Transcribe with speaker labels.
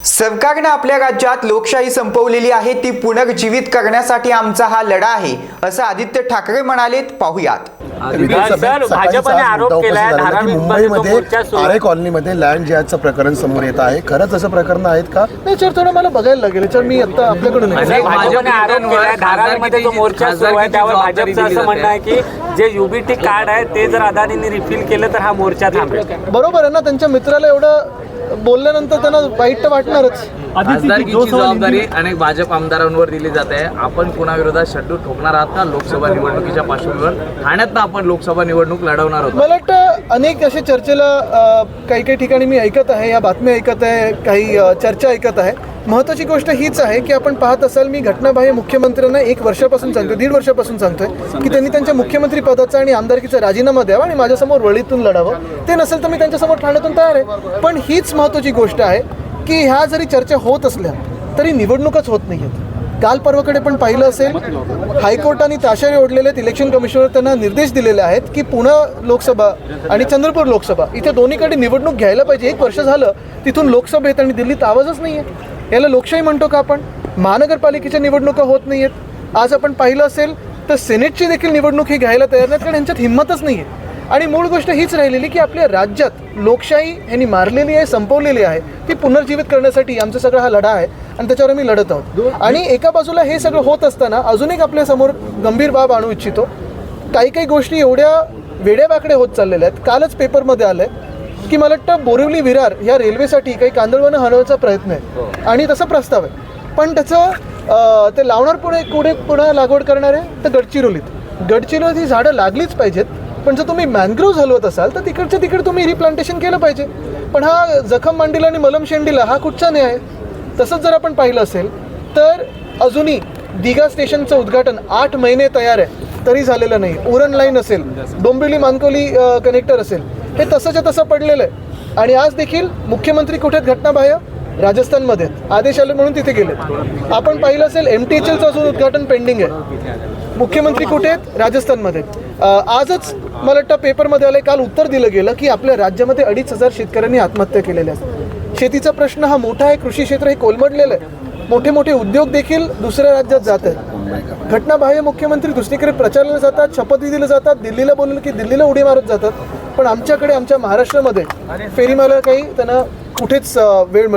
Speaker 1: सरकारनं आपल्या राज्यात लोकशाही संपवलेली आहे ती पुनर्जीवित करण्यासाठी आमचा हा लढा आहे असं आदित्य ठाकरे म्हणालेत. पाहुयात.
Speaker 2: विधानसभेत
Speaker 3: सर,
Speaker 2: सकाळीच
Speaker 3: भाजपने आरोप
Speaker 2: मुद्दा
Speaker 3: केलाय
Speaker 2: उपस्थित झालेला की
Speaker 3: धारावीमध्ये जो मोर्चा
Speaker 2: मुंबईमध्ये
Speaker 3: सुरू आहे.
Speaker 2: आरे कॉलनीमध्ये लँड जिहादचं प्रकरण समोर येत आहे. खरंच असं प्रकरण आहेत का?
Speaker 4: नाही थोडं मला बघायला लागेल. याच्यावर मी आता आपल्याकडून
Speaker 3: भाजपने आरोप केलाय धारावीमध्ये जो मोर्चा सुरू आहे त्यावर भाजपचं असं म्हणणं आहे की जे युबीटी कार्ड आहे ते जर अदानींनी रिफिल केलं तर हा मोर्चा थांबेल.
Speaker 4: बरोबर आहे ना त्यांच्या मित्राला एवढं बोलल्यानंतर त्यांना वाईट तर वाटणारच.
Speaker 5: खासदारकीची जबाबदारी अनेक भाजप आमदारांवर दिली जाते आपण कुणाविरोधात शड्डू ठोकणार आहात का? लोकसभा निवडणुकीच्या पार्श्वभूमीवर. ठाण्यात आपण लोकसभा निवडणूक लढवणार आहोत
Speaker 4: मला वाटतं अनेक असे चर्चेला अ, काही काही ठिकाणी मी ऐकत आहे या बातम्या ऐकत आहे काही अ, चर्चा ऐकत आहे. महत्त्वाची गोष्ट हीच आहे की आपण पाहत असाल मी घटनाबाह्य मुख्यमंत्र्यांना एक वर्षापासून सांगतोय दीड वर्षापासून सांगतोय की त्यांनी त्यांच्या मुख्यमंत्री पदाचा आणि आमदारकीचा राजीनामा द्यावा आणि माझ्यासमोर वळीतून लढावं. ते नसेल तर मी त्यांच्यासमोर ठाण्यातून तयार आहे. पण हीच महत्त्वाची गोष्ट आहे की ह्या जरी चर्चा होत असल्या तरी निवडणूकच होत नाही आहेत काल परवाकडे पण पाहिलं असेल हायकोर्टाने ताशारे ओढलेले आहेत इलेक्शन कमिशनर त्यांना निर्देश दिलेले आहेत की पुणे लोकसभा आणि चंद्रपूर लोकसभा इथे दोन्हीकडे निवडणूक घ्यायला पाहिजे. एक वर्ष झालं तिथून लोकसभेत आणि दिल्लीत आवाजच नाही आहे याला लोकशाही म्हणतो का आपण? महानगरपालिकेच्या निवडणुका होत नाही आहेत आज आपण पाहिलं असेल तर सेनेटची देखील निवडणूक ही घ्यायला तयार नाहीत कारण यांच्यात हिंमतच नाही आहे आणि मूळ गोष्ट हीच राहिलेली की आपल्या राज्यात लोकशाही यांनी मारलेली आहे संपवलेली आहे ती पुनर्जीवित करण्यासाठी आमचा सगळा हा लढा आहे आणि त्याच्यावर आम्ही लढत आहोत. आणि एका बाजूला हे सगळं होत असताना अजून एक आपल्यासमोर गंभीर बाब आणू इच्छितो. काही काही गोष्टी एवढ्या वेड्यावाकडे होत चाललेल्या आहेत. कालच पेपरमध्ये आलं आहे की मला वाटतं बोरिवली विरार ह्या रेल्वेसाठी काही कांदळवानं हलवायचा प्रयत्न आहे. आणि तसा प्रस्ताव आहे. पण त्याचं ते लावणार पुढे कुठे पुन्हा लागवड करणार आहे तर गडचिरोलीत. गडचिरोलीत ही झाडं लागलीच पाहिजेत पण जर तुम्ही मॅनग्रोव्ह हलवत असाल तर तिकडच्या तिकडे तुम्ही रिप्लांटेशन केलं पाहिजे. पण हा जखम मांडीला आणि मलम शेंडीला हा कुठचा न्याय आहे? तसंच जर आपण पाहिलं असेल तर अजूनही दिघा स्टेशनचं उद्घाटन आठ महिने तयार आहे. तरी झालेलं नाही. उरण लाईन असेल डोंबिवली मानकोली कनेक्टर असेल. हे तसंच्या तसं पडलेलं आहे. आणि आज देखील मुख्यमंत्री कुठे आहेत घटनाबाह्य? राजस्थानमध्ये आहेत. आदेश आले म्हणून तिथे गेले आपण पाहिलं असेल एम टी एच एलचं अजून उद्घाटन पेंडिंग आहे. मुख्यमंत्री कुठे आहेत? राजस्थानमध्ये आहेत. आजच मला वाटतं पेपरमध्ये आलं काल उत्तर दिलं गेलं की आपल्या राज्यामध्ये अडीच हजार शेतकऱ्यांनी आत्महत्या केलेल्या आहेत. शेतीचा प्रश्न हा मोठा आहे कृषी क्षेत्र हे कोलमडलेलं आहे. मोठे मोठे उद्योग देखील दुसऱ्या राज्यात जात आहेत. घटनाबाह्य मुख्यमंत्री दुसरीकडे प्रचाराला जातात शपथविधीला जातात दिल्लीला बोललं की दिल्लीला उडी मारत जातात. पण आमच्याकडे आमच्या महाराष्ट्रामध्ये फेरी मारायला काही त्यांना कुठेच वेळ मिळत